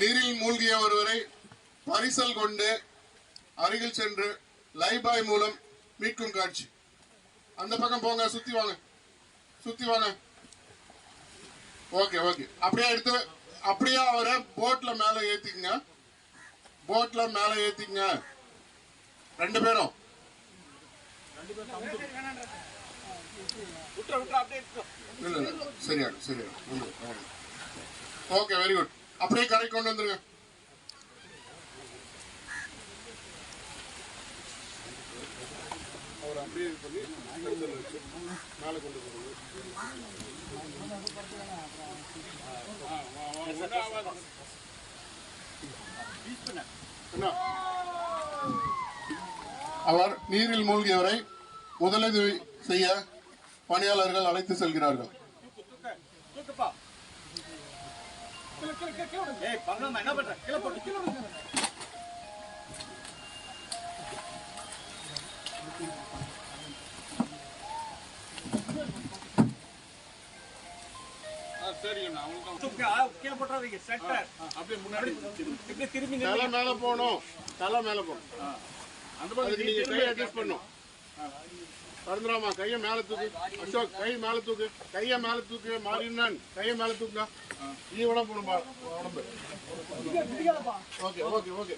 நீரில் மூழ்கிய ஒருவரை பரிசல் கொண்டு அருகில் சென்று லைபாய் மூலம் மீட்கும் காட்சி. அந்த பக்கம் போங்க சுத்தி வாங்க. சுத்தி வாங்க. Okay okay. அப்படியே எடுத்து அப்படியே அவரை போட்ல மேல ஏத்திக்கங்க. போட்ல மேல ஏத்திக்கங்க. ரெண்டு பேரும். சரியாடும் சரியாடும் ஓகே வெரி குட் அப்படியே கரை கொண்டு வந்துருங்க. அவர் அப்படியே இது பண்ணி கழுத்துல வச்சு மேலே கொண்டு போகிறது என்ன? அவர் நீரில் மூழ்கியவரை முதலுதவி செய்ய பணியாளர்கள் அழைத்து செல்கிறார்கள். ஏய் பண்ணாம என்ன பண்ற? கீழே போட்டு. கீழே தலை. மேல போகணும். தலை மேல போகணும். அந்த பக்கம் அதுக்கு நீங்க கையை அட்ஜஸ்ட் பண்ணும் பரந்துராமா கையை மேல தூக்கு. அசோக் கை மேல தூக்கு. கையை மேல தூக்கு. மாறினான் கையை மேல தூக்குங்க நீ உடம்பு உடம்பு. Okay okay okay.